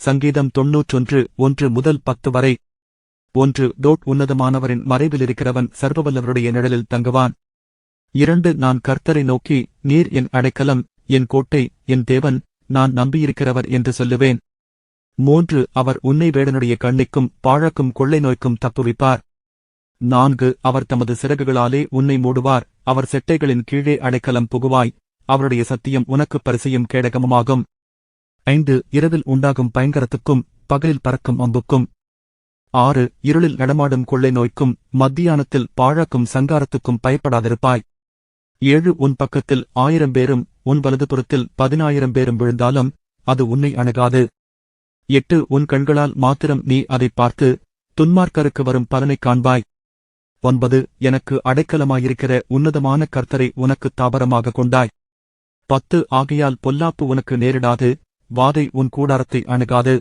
சங்கீதம் தொன்னூற்றொன்று ஒன்று முதல் பத்து வரை. ஒன்று டோட் உன்னதமானவரின் மறைவிலிருக்கிறவன் சர்வவல்லவருடைய நிழலில் தங்குவான். இரண்டு நான் கர்த்தரை நோக்கி நீர் என் அடைக்கலம் என் கோட்டை என் தேவன் நான் நம்பியிருக்கிறவர் என்று சொல்லுவேன். மூன்று அவர் உன்னை வேடனுடைய கண்ணிக்கும் பாழக்கும் கொள்ளை நோய்க்கும் தப்புவிப்பார். நான்கு அவர் தமது சிறகுகளாலே உன்னை மூடுவார் அவர் செட்டைகளின் கீழே அடைக்கலம் புகுவாய் அவருடைய சத்தியம் உனக்குப் பரிசையும் கேடகமுமாகும். ஐந்து இரவில் உண்டாகும் பயங்கரத்துக்கும் பகலில் பறக்கும் அம்புக்கும். ஆறு இருளில் நடமாடும் கொள்ளை நோய்க்கும் மத்தியானத்தில் பாழாக்கும் சங்காரத்துக்கும் பயப்படாதிருப்பாய். ஏழு உன் பக்கத்தில் ஆயிரம் பேரும் உன் வலதுபுறத்தில் பதினாயிரம் பேரும் விழுந்தாலும் அது உன்னை அணுகாது. எட்டு உன் கண்களால் மாத்திரம் நீ அதைப் பார்த்து துன்மார்க்கருக்கு வரும் பலனைக் காண்பாய். ஒன்பது எனக்கு அடைக்கலமாயிருக்கிற உன்னதமான கர்த்தரை உனக்கு தாபரமாக கொண்டாய். பத்து ஆகையால் பொல்லாப்பு உனக்கு நேரிடாது. வாதை உன் கூடாரத்தை அணுகாது.